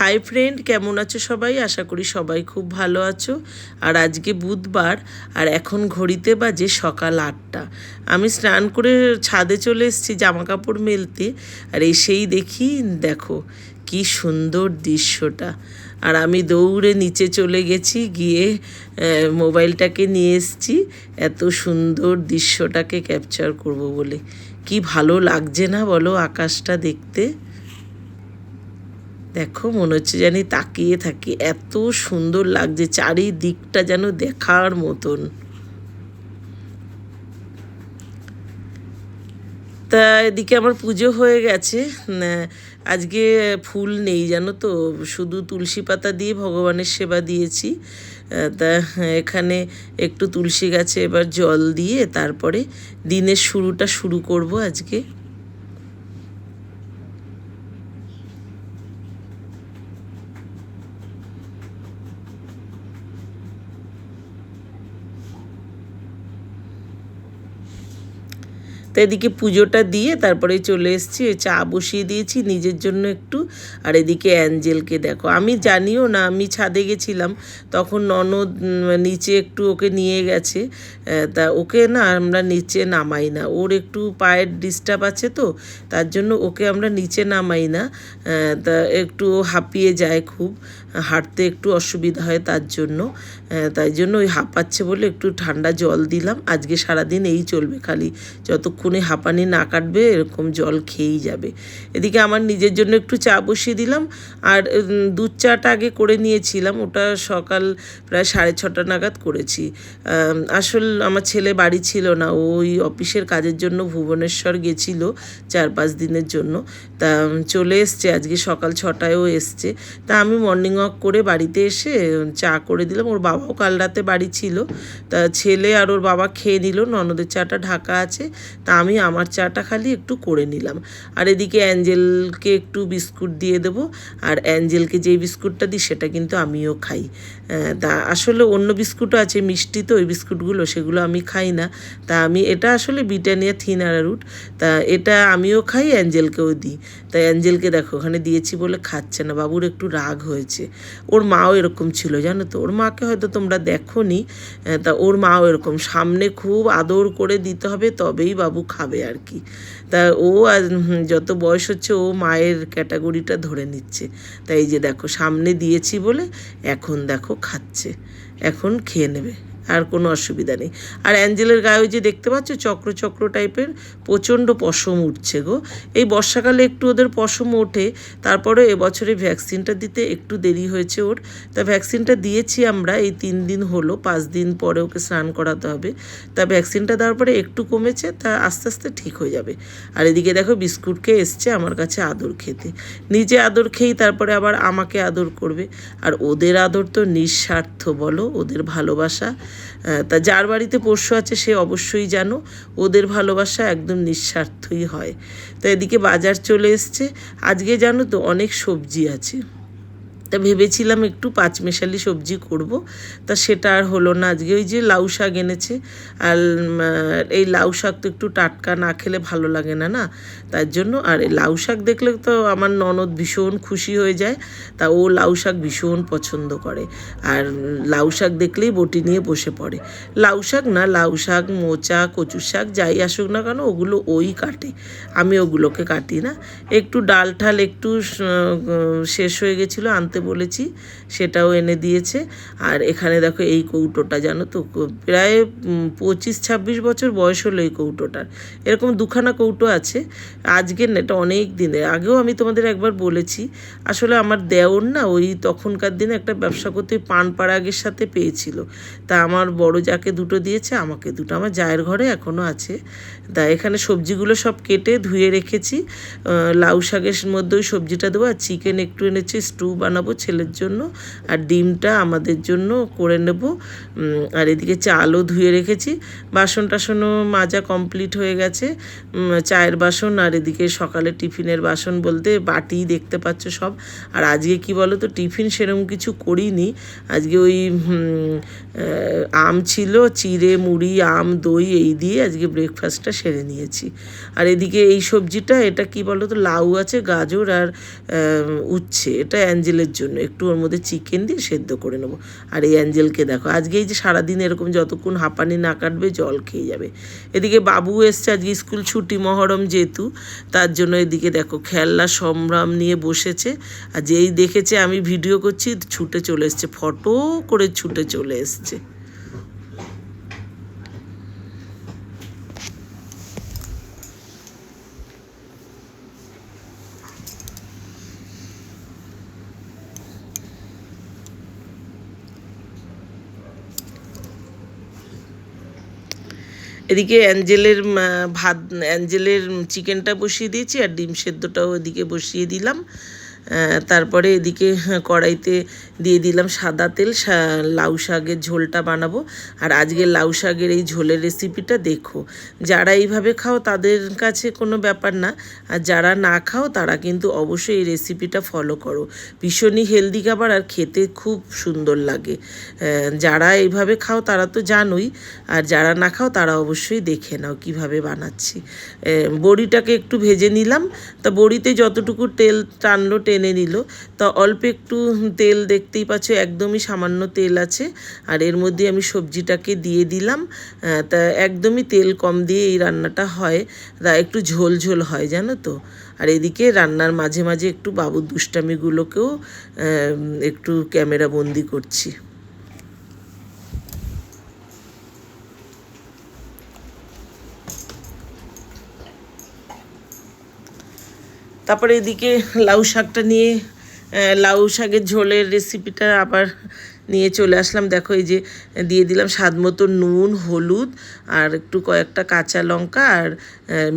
Hi friend কেমন আছো সবাই? আশা করি সবাই খুব ভালো আছো। আর আজকে বুধবার, আর এখন ঘড়িতে বাজে সকাল আটটা। আমি স্নান করে ছাদে চলে এসেছি জামা কাপড় মেলতে, আর এসেই দেখি, দেখো, কি সুন্দর দৃশ্যটা। আর আমি দৌড়ে নিচে চলে গেছি, গিয়ে মোবাইলটাকে নিয়ে এসেছি। এত সুন্দর দৃশ্যটাকে ক্যাপচার করব বলে। কি ভালো লাগছে না বলো আকাশটা দেখতে? দেখো, মনে হচ্ছে জানি তাকিয়ে থাকি। এত সুন্দর লাগছে, চারিদিকটা যেন দেখার মতন। তা এদিকে আমার পুজো হয়ে গেছে। আজকে ফুল নেই, জানো তো। শুধু তুলসী পাতা দিয়ে ভগবানের সেবা দিয়েছি। তা এখানে একটু তুলসী গাছে এবার জল দিয়ে তারপরে দিনের শুরুটা শুরু করব আজকে। তো এদিকে পুজোটা দিয়ে তারপরে চলে এসেছি, ওই চা বসিয়ে দিয়েছি নিজের জন্য একটু। আর এদিকে অ্যাঞ্জেলকে দেখো, আমি জানিও না, আমি ছাদে গেছিলাম, তখন ননদ নিচে একটু ওকে নিয়ে গেছে। তা ওকে না আমরা নিচে নামাই না, ওর একটু পায়ের ডিস্টার্ব আছে তো, তার জন্য ওকে আমরা নিচে নামাই না। তা একটু হাঁপিয়ে যায় খুব, হাঁটতে একটু অসুবিধা হয় তার জন্য। তাই জন্য ওই হাঁপাচ্ছে বলে একটু ঠান্ডা জল দিলাম, আজকে সারাদিন এই চলবে খালি, যতক্ষণে হাঁপানি না কাটবে, এরকম জল খেয়েই যাবে। এদিকে আমার নিজের জন্য একটু চা বসিয়ে দিলাম, আর দুধ চাটা আগে করে নিয়েছিলাম, ওটা সকাল প্রায় সাড়ে ছটা নাগাদ করেছি। আসল আমার ছেলে বাড়ি ছিল না, ওই অফিসের কাজের জন্য ভুবনেশ্বর গেছিল চার পাঁচ দিনের জন্য। তা চলে এসছে, আজকে সকাল ছটায়ও এসছে। তা আমি মর্নিং ওয়াক করে বাড়িতে এসে চা করে দিলাম। ওর বাবাও কাল রাতে বাড়ি ছিল। তা, ছেলে আর ওর বাবা খেয়ে নিল, ননদের চাটা ঢাকা আছে। তা আমি আমার চাটা খালি একটু করে নিলাম। আর এদিকে অ্যাঞ্জেলকে একটু বিস্কুট দিয়ে দেবো। আর অ্যাঞ্জেলকে যে বিস্কুটটা দিই, সেটা কিন্তু আমিও খাই। তা আসলে অন্য বিস্কুটও আছে, মিষ্টি তো, ওই বিস্কুটগুলো, সেগুলো আমি খাই না। তা আমি, এটা আসলে ব্রিটানিয়া থিন রুট। তা এটা আমিও খাই, অ্যাঞ্জেলকেও দিই। তাই অ্যাঞ্জেলকে দেখো, ওখানে দিয়েছি বলে খাচ্ছে না। বাবুর একটু রাগ হয়েছে। ওর মাও এরকম ছিল, জানো তো? ওর মাকে হয়তো তোমরা দেখো নি তা ওর মাও এরকম। সামনে খুব আদর করে দিতে হবে, তবেই বাবু খাবে আর কি। তা ও আর যত বয়স হচ্ছে ও মায়ের ক্যাটাগরিটা ধরে নিচ্ছে। তাই এই যে দেখো, সামনে দিয়েছি বলে এখন দেখো খাচ্ছে। এখন খেয়ে নেবে। আর কোনো অসুবিধা নেই। আর অ্যাঞ্জেলের গায়ে যে দেখতে পাচ্ছ চক্র চক্র টাইপের প্রচণ্ড পশম উঠছে গো। এই বর্ষাকালে একটু ওদের পশম ওঠে, তারপরে এবছরে ভ্যাকসিনটা দিতে একটু দেরি হয়েছে ওর। তা ভ্যাকসিনটা দিয়েছি আমরা, এই তিন দিন হলো, পাঁচ দিন পরে ওকে স্নান করাতে হবে। তা ভ্যাকসিনটা দেওয়ার পরে একটু কমেছে, তা আস্তে আস্তে ঠিক হয়ে যাবে। আর এদিকে দেখো বিস্কুট খেয়ে এসছে আমার কাছে আদর খেতে। নিজে আদর খেয়েই তারপরে আবার আমাকে আদর করবে। আর ওদের আদর তো নিঃস্বার্থ বলো, ওদের ভালোবাসা। তা যার বাড়িতে পোষ্য আছে, সে অবশ্যই জানো, ওদের ভালোবাসা একদম নিঃস্বার্থই হয়। তো এদিকে বাজার চলে এসছে। আজকে জানো তো অনেক সবজি আছে। তা ভেবেছিলাম একটু পাঁচমেশালি সবজি করব। তা সেটা আর হলো না। আজকে ওই যে লাউ শাক এনেছে। আর এই লাউ শাক তো একটু টাটকা না খেলে ভালো লাগে না না? তার জন্য আর এই লাউ শাক দেখলে তো আমার ননদ ভীষণ খুশি হয়ে যায়। তা ও লাউ শাক ভীষণ পছন্দ করে। আর লাউ শাক দেখলেই বটি নিয়ে বসে পড়ে। লাউ শাক না, লাউ শাক, মোচা কচু শাক যাই আসুক না কেন, ওগুলো ওই কাটে। আমি ওগুলোকে কাটি না। একটু ডাল ঠাল একটু শেষ হয়ে গেছিল, আনতে বলেছি, সেটাও এনে দিয়েছে। আর এখানে দেখো এই কৌটোটা, জানো তো? প্রায় পঁচিশ ছাব্বিশ বছর বয়স হলো এই কৌটোটার। এরকম দুখানা কৌটো আছে। আজকের না, এটা অনেক দিনের। আগেও আমি তোমাদের একবার বলেছি, আসলে আমার দেওর না, ওই তখনকার দিনে একটা ব্যবসা করতে পান পাড়াগের সাথে পেয়েছিল। তা আমার বড় যাকে দুটো দিয়েছে, আমাকে দুটো। আমার জায়ের ঘরে এখনও আছে। তা এখানে সবজিগুলো সব কেটে ধুয়ে রেখেছি। লাউ শাকের মধ্যে ওই সবজিটা দেবো, আর চিকেন একটু এনেছি স্টু বানাবো। বানাবো ছেলের জন্য আর ডিমটা আমাদের জন্য করে নেব। আর এদিকে চালও ধুয়ে রেখেছি। বাসন টাসনও মাজা কমপ্লিট হয়ে গেছে। চায়ের বাসন আর এদিকে সকালে টিফিনের বাসন বলতে বাটি দেখতে পাচ্ছ সব। আর আজকে কি বলো তো টিফিন সেরকম কিছু করিনি। আজকে ওই আম ছিল, চিড়ে, মুড়ি, আম, দই এই দিয়ে আজকে ব্রেকফাস্টটা সেরে নিয়েছি। আর এদিকে এই সবজিটা, এটা কি বলো তো লাউ আছে, গাজর আর উচ্ছে। এটা অ্যাঞ্জেলের জন্য একটু ওর মধ্যে চিকেন দিয়ে সেদ্ধ করে নেব। আর এই অ্যাঞ্জেলকে দেখো, আজকে এই যে সারাদিন এরকম যতক্ষণ হাঁপানি না কাটবে জল খেয়ে যাবে। এদিকে বাবু এসছে, আজকে স্কুল ছুটি, মহরম যেহেতু, তার জন্য এদিকে দেখো খেলনা সম্ভ্রাম নিয়ে বসেছে। আর যেই দেখেছে, আমি ভিডিও করছি, ছুটে চলে এসছে ফটো করে ছুটে চলে এসছে। এদিকে অ্যাঞ্জেলের ভাত অ্যাঞ্জেলের চিকেনটা বসিয়ে দিয়েছি আর ডিম সেদ্ধটাও এদিকে বসিয়ে দিলাম। তারপরে এদিকে হ্যাঁ, কড়াইতে দিয়ে দিলাম সাদা তেল লাউ শাকের ঝোলটা বানাবো। আর আজকে লাউ শাকের এই ঝোলের রেসিপিটা দেখো। যারা এইভাবে খাও তাদের কাছে কোনো ব্যাপার না। আর যারা না খাও তারা কিন্তু অবশ্যই এই রেসিপিটা ফলো করো। ভীষণই হেলদি খাবার আর খেতে খুব সুন্দর লাগে। যারা এইভাবে খাও তারা তো জানোই। আর যারা না খাও তারা অবশ্যই দেখে নাও কীভাবে বানাচ্ছি। বড়িটাকে একটু ভেজে নিলাম। তা বড়িতে যতটুকু তেল টানলো, টেনে নিল, তা অল্প একটু তেল দেখতেই পাচ্ছ একদমই সামান্য তেল আছে। আর এর মধ্যে আমি সবজিটাকে দিয়ে দিলাম। তা একদমই তেল কম দিয়ে এই রান্নাটা হয়। তা একটু ঝোল ঝোল হয়, জানো তো? আর এদিকে রান্নার মাঝে মাঝে একটু বাবুর দুষ্টামিগুলোকেও একটু ক্যামেরা বন্দি করছি। তারপরে এদিকে লাউ শাকটা নিয়ে লাউ শাকের ঝোলের রেসিপিটা আবার নিয়ে চলে আসলাম। দেখো এই যে দিয়ে দিলাম স্বাদ মতো নুন, হলুদ আর একটু কয়েকটা কাঁচা লঙ্কা আর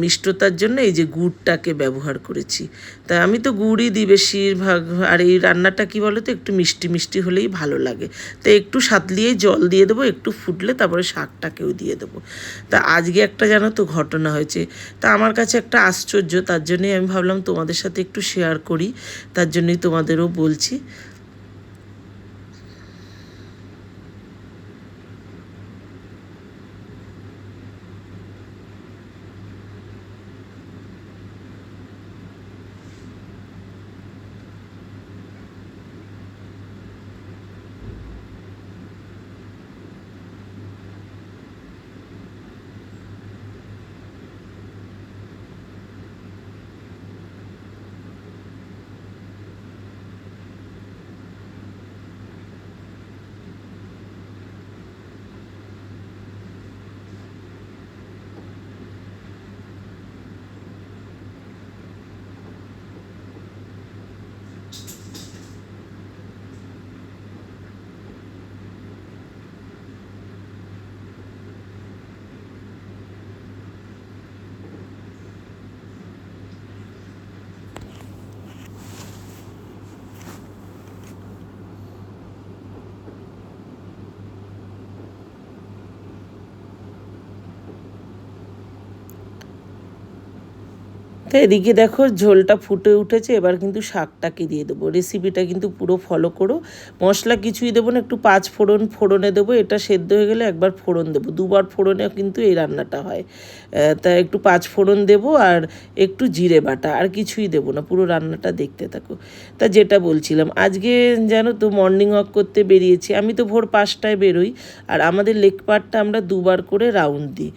মিষ্টতার জন্য এই যে গুড়টাকে ব্যবহার করেছি। তা আমি তো গুড়ই দিই বেশিরভাগ, আর এই রান্নাটা কি বলো তো, একটু মিষ্টি মিষ্টি হলেই ভালো লাগে। তো একটু সাতলিয়ে জল দিয়ে দেবো, একটু ফুটলে তারপরে শাকটাকেও দিয়ে দেবো। তা আজকে একটা জানো তো ঘটনা হয়েছে। তা আমার কাছে একটা আশ্চর্য, তার জন্যই আমি ভাবলাম তোমাদের সাথে একটু শেয়ার করি, তার জন্যই তোমাদেরও বলছি। তো এদিকে দেখো ঝোলটা ফুটে উঠেছে, এবার কিন্তু শাকটাকে দিয়ে দেবো। রেসিপিটা কিন্তু পুরো ফলো করো। মশলা কিছুই দেবো না, একটু পাঁচ ফোড়ন, ফোড়নে দেবো। এটা সেদ্ধ হয়ে গেলে একবার ফোড়ন দেবো। দুবার ফোড়নে কিন্তু এই রান্নাটা হয়। তা একটু পাঁচ ফোড়ন দেবো আর একটু জিরে বাটা, আর কিছুই দেবো না। পুরো রান্নাটা দেখতে থাকো। তা যেটা বলছিলাম, আজকে জানো তো মর্নিং ওয়াক করতে বেরিয়েছি। আমি তো ভোর পাঁচটায় বেরোই, আর আমাদের লেক পার্টটা আমরা দুবার করে রাউন্ড দিই।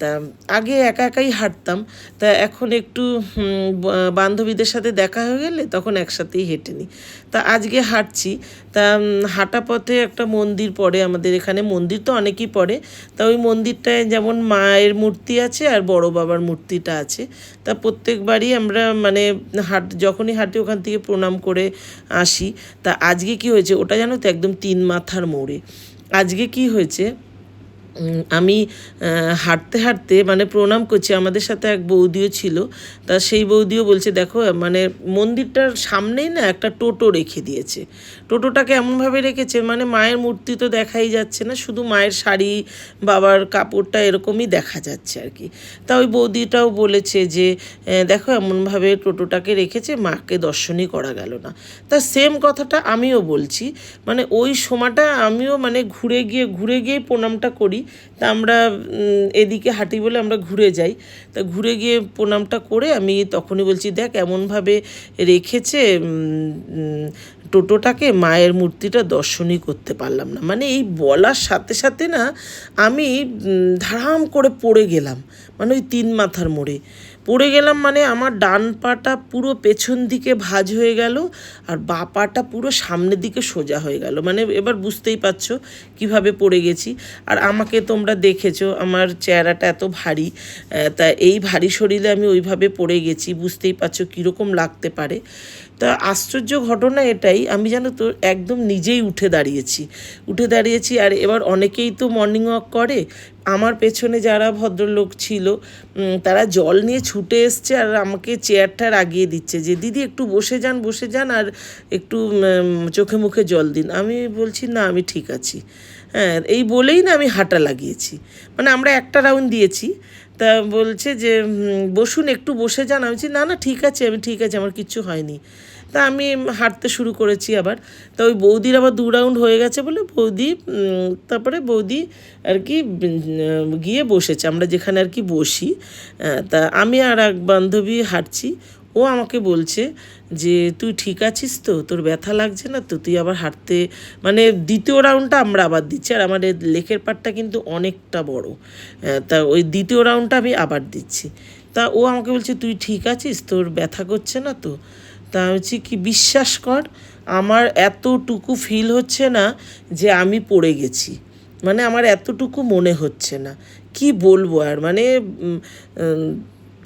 তা আগে একা একাই হাঁটতাম। তা এখন একটু বা- বান্ধবীদের সাথে দেখা হয়ে গেলে তখন একসাথেই হেঁটে নিই তা আজকে হাঁটছি। তা হাঁটা পথে একটা মন্দির পড়ে আমাদের এখানে। মন্দির তো অনেকই পড়ে। তা ওই মন্দিরটায় যেমন মায়ের মূর্তি আছে আর বড় বাবার মূর্তিটা আছে। তা প্রত্যেকবারই আমরা মানে হাট, যখনই হাঁটি ওখান থেকে প্রণাম করে আসি। তা আজকে কি হয়েছে? ওটা জানো তো একদম তিন মাথার মোড়ে। আজকে কি হয়েছে? আমি হাঁটতে হাঁটতে মানে প্রণাম করছি, আমাদের সাথে এক বৌদিও ছিল, তা সেই বৌদিও বলছে, দেখো মানে মন্দিরটার সামনেই না একটা টোটো রেখে দিয়েছে। টোটোটাকে এমনভাবে রেখেছে মানে মায়ের মূর্তি তো দেখাই যাচ্ছে না, শুধু মায়ের শাড়ি, বাবার কাপড়টা এরকমই দেখা যাচ্ছে আর কি। তা ওই বৌদিটাও বলেছে যে দেখো, এমনভাবে টোটোটাকে রেখেছে, মাকে দর্শনই করা গেল না। তা সেম কথাটা আমিও বলছি মানে ওই সময়টা আমিও মানে ঘুরে গিয়ে ঘুরে গিয়ে প্রণামটা করি তা আমরা এদিকে হাঁটি বলে আমরা ঘুরে যাই। তা ঘুরে গিয়ে প্রণামটা করে আমি তখনই বলছি, দেখ, এমনভাবে রেখেছে টোটোটাকে মায়ের মূর্তিটা দর্শনই করতে পারলাম না। মানে এই বলার সাথে সাথে না আমি ধারাম করে পড়ে গেলাম। মানে ওই তিন মাথার মোড়ে। পড়ে গেলাম মানে আমার ডান পাটা পুরো পেছন দিকে ভাঁজ হয়ে গেল আর বা পাটা পুরো সামনের দিকে সোজা হয়ে গেল। মানে এবার বুঝতেই পারছ কীভাবে পড়ে গেছি। আর আমাকে তোমরা দেখেছ, আমার চেহারাটা এত ভারী তা এই ভারী শরীরে আমি ওইভাবে পড়ে গেছি, বুঝতেই পারছ কীরকম লাগতে পারে। তা আশ্চর্য ঘটনা এটাই, আমি যেন তো, একদম নিজেই উঠে দাঁড়িয়েছি। উঠে দাঁড়িয়েছি আর এবার অনেকেই তো মর্নিং ওয়াক করে। আমার পেছনে যারা ভদ্রলোক ছিল তারা জল নিয়ে ছুটে এসছে আর আমাকে চেয়ারটা আগিয়ে দিচ্ছে যে, দিদি, একটু বসে যান বসে যান আর একটু চোখে মুখে জল দিন। আমি বলছি, না, আমি ঠিক আছি। হ্যাঁ এই বলেই না আমি হাঁটা লাগিয়েছি। মানে আমরা একটা রাউন্ড দিয়েছি। তা বলছে যে বসুন, একটু বসে যান। আমি বলছি, না না, ঠিক আছে, আমি ঠিক আছে, আমার কিচ্ছু হয়নি। তা আমি হাঁটতে শুরু করেছি আবার। তা ওই বৌদির আবার দু রাউন্ড হয়ে গেছে বলে বৌদি তারপরে বৌদি আর কি গিয়ে বসেছে। আমরা যেখানে আর কি বসি তা আমি আর এক বান্ধবী হাঁটছি। ও আমাকে বলছে যে, তুই ঠিক আছিস তো? তোর ব্যথা লাগছে না তো? তুই আবার হাঁটতে মানে দ্বিতীয় রাউন্ডটা আমরা আবার দিচ্ছি আর আমার এই লেকের পাটটা কিন্তু অনেকটা বড়। তা ওই দ্বিতীয় রাউন্ডটা আমি আবার দিচ্ছি। তা ও আমাকে বলছে, তুই ঠিক আছিস? তোর ব্যথা করছে না তো? তা বলছি, কি বিশ্বাস কর, আমার এতটুকু ফিল হচ্ছে না যে আমি পড়ে গেছি। মানে আমার এতটুকু মনে হচ্ছে না। কি বলব আর? মানে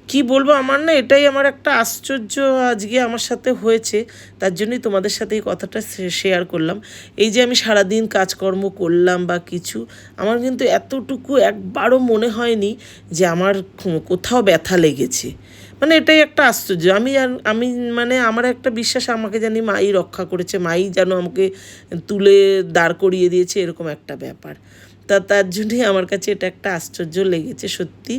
কি বলব, আমার না এটাই আমার একটা আশ্চর্য আজকে আমার সাথে হয়েছে, তার জন্যই তোমাদের সাথে এই কথাটা শেয়ার করলাম। এই যে আমি সারাদিন কাজকর্ম করলাম বা কিছু, আমার কিন্তু এতটুকু একবারও মনে হয়নি যে আমার কোথাও ব্যথা লেগেছে। মানে এটাই একটা আশ্চর্য। আমি আমি মানে আমার একটা বিশ্বাস, আমাকে জানি মাই রক্ষা করেছে, মাই যেন আমাকে তুলে দাঁড় করিয়ে দিয়েছে, এরকম একটা ব্যাপার। তা তার জন্যই আমার কাছে এটা একটা আশ্চর্য লেগেছে, সত্যি।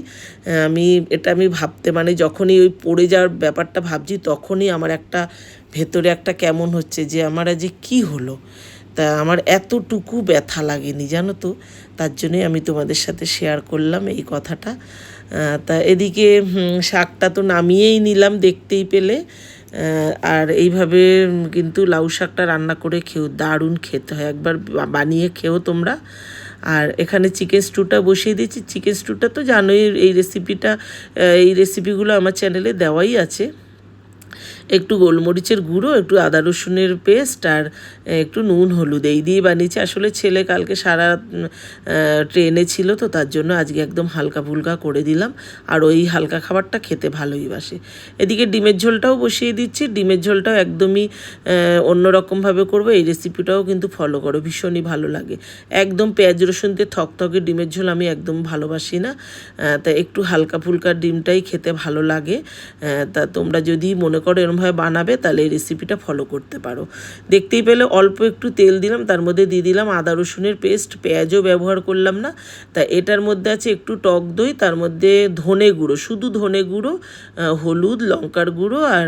আমি এটা আমি ভাবতে মানে যখনই ওই পড়ে যাওয়ার ব্যাপারটা ভাবছি, তখনই আমার একটা ভেতরে একটা কেমন হচ্ছে যে, আমার আজ কী হলো? তা আমার এতটুকু ব্যথা লাগেনি, জানো তো? তার জন্যই আমি তোমাদের সাথে শেয়ার করলাম এই কথাটা। তা এদিকে শাকটা তো নামিয়েই নিলাম দেখতেই পেলে। আর এইভাবে কিন্তু লাউ শাকটা রান্না করে খেও দারুণ খেতে হয়। একবার বানিয়ে খেও তোমরা। আর এখানে চিকেন স্টুটা বসিয়ে দিয়েছি। চিকেন স্টুটা তো জানোই এই রেসিপিটা এই রেসিপিগুলো আমার চ্যানেলে দেওয়াই আছে। একটু গোলমরিচের গুঁড়ো, একটু আদা রসুনের পেস্ট আর একটু নুন, হলুদ, এই দিয়ে বানিয়েছি। আসলে ছেলে কালকে সারা ট্রেনে ছিল তো তার জন্য আজকে একদম হালকা ফুলকা করে দিলাম। আর ওই হালকা খাবারটা খেতে ভালোই বাসে। এদিকে ডিমের ঝোলটাও বসিয়ে দিচ্ছি। ডিমের ঝোলটাও একদমই অন্যরকমভাবে করব। এই রেসিপিটাও কিন্তু ফলো করো, ভীষণই ভালো লাগে। একদম পেঁয়াজ রসুন দিয়ে থকথকে ডিমের ঝোল আমি একদম ভালোবাসি না। তা একটু হালকা ফুলকা ডিমটাই খেতে ভালো লাগে। তা তোমরা যদি মনে করো এরমভাবে বানাবে, তাহলে এই রেসিপিটা ফলো করতে পারো। দেখতেই পেলে অল্প একটু তেল দিলাম, তার মধ্যে দিয়ে দিলাম আদা, রসুনের পেস্ট পেঁয়াজও ব্যবহার করলাম না। তা এটার মধ্যে আছে একটু টক দই, তার মধ্যে ধনে গুঁড়ো, শুধু ধনে গুঁড়ো হলুদ, লঙ্কার গুঁড়ো আর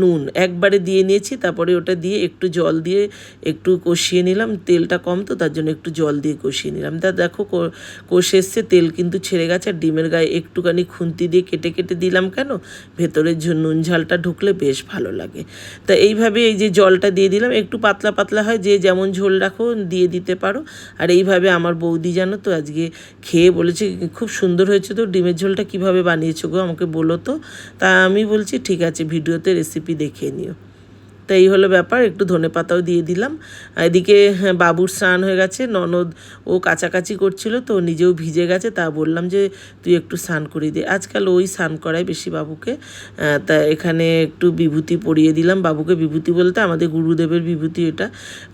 নুন। একবারে দিয়ে নিয়েছি, তারপরে ওটা দিয়ে একটু জল দিয়ে একটু কষিয়ে নিলাম। তেলটা কম তো, তার জন্য একটু জল দিয়ে কষিয়ে নিলাম। তা দেখো কষে এসছে, তেল কিন্তু ছেড়ে গেছে আর ডিমের গায়ে একটুখানি খুন্তি দিয়ে কেটে কেটে দিলাম কেন? ভেতরের নুন ঝালটা ঢুকলে বেশ ভালো লাগে। তা এইভাবে এই যে জলটা দিয়ে দিলাম, একটু পাতলা পাতলা হয়, যে যেমন ঝোল রাখো দিয়ে দিতে পারো। আর এইভাবে আমার বৌদি জানো তো আজকে খেয়ে বলেছে, খুব সুন্দর হয়েছে তো, ডিমের ঝোলটা কীভাবে বানিয়েছো গো, আমাকে বলো তো। তা আমি বলছি, ঠিক আছে, ভিডিওতে রেসিপি দেখে নিও। তো এই হলো ব্যাপার একটু ধনে পাতাও দিয়ে দিলাম। এদিকে হ্যাঁ, বাবুর স্নান হয়ে গেছে ননদ ও কাছাকাছি করছিল তো নিজেও ভিজে গেছে তা বললাম যে তুই একটু স্নান করিয়ে দে। আজকাল ওই স্নান করায় বেশি বাবুকে তা এখানে একটু বিভূতি পরিয়ে দিলাম। বাবুকে বিভূতি বলতে আমাদের গুরুদেবের বিভূতি এটা।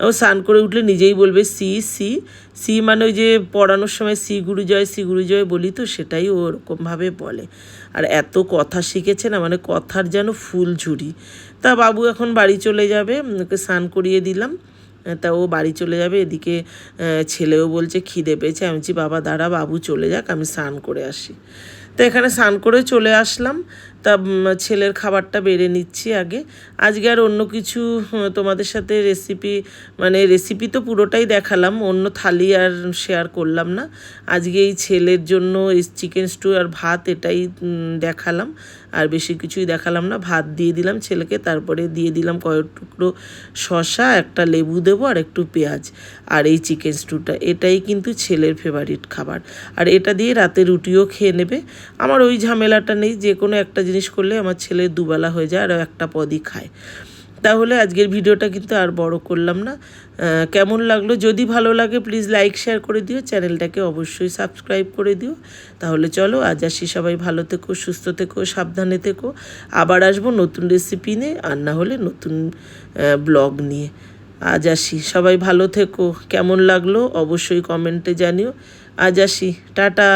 ও স্নান করে উঠলে নিজেই বলবে সি সি। সি মানে ওই যে পড়ানোর সময় সি গুরুজয় সি গুরুজয় বলি তো সেটাই ওরকমভাবে বলে। আর এত কথা শিখেছে না মানে কথার যেন ফুল ঝুড়ি তা বাবু এখন বাড়ি চলে যাবে, ওকে স্নান করিয়ে দিলাম। তা ও বাড়ি চলে যাবে, এদিকে ছেলেও বলছে খিদে পেয়েছে। আমি বলছি, বাবা, দাঁড়া, বাবু চলে যাক, আমি স্নান করে আসি। তো এখানে স্নান করে চলে আসলাম। তা ছেলের খাবারটা বেড়ে নিচ্ছি আগে। আজকে আর অন্য কিছু তোমাদের সাথে রেসিপি মানে রেসিপি তো পুরোটাই দেখালাম, অন্য থালি আর শেয়ার করলাম না। আজকে এই ছেলের জন্য এই চিকেন স্টু আর ভাত এটাই দেখালাম। আর বেশি কিছুই দেখালাম না, ভাত দিয়ে দিলাম ছেলেকে, তারপরে দিয়ে দিলাম কয়েক টুকরো শসা, একটা লেবু দেবো আর একটু পেঁয়াজ। আর এই চিকেন স্টুটা এটাই কিন্তু ছেলের ফেভারিট খাবার। আর এটা দিয়ে রাতে রুটিও খেয়ে নেবে। আমার ওই ঝামেলাটা নেই, যে কোনো একটা জিনিস করলে আমার ছেলে দুবেলা হয়ে যায় আর একটা পদই খায়। তাহলে আজকের ভিডিওটা কিন্তু আর বড় করলাম না। কেমন লাগল? যদি ভালো লাগে প্লিজ লাইক শেয়ার করে দিও। চ্যানেলটাকে অবশ্যই সাবস্ক্রাইব করে দিও। তাহলে চলো, আজ আসি সবাই ভালো থেকো, সুস্থ থেকো, সাবধানে থেকো। আবার আসব নতুন রেসিপি নিয়ে, আর না হলে নতুন ব্লগ নিয়ে। আজ আসি সবাই ভালো থেকো। কেমন লাগল? অবশ্যই কমেন্টে জানিও। আজ আসি। টাটা!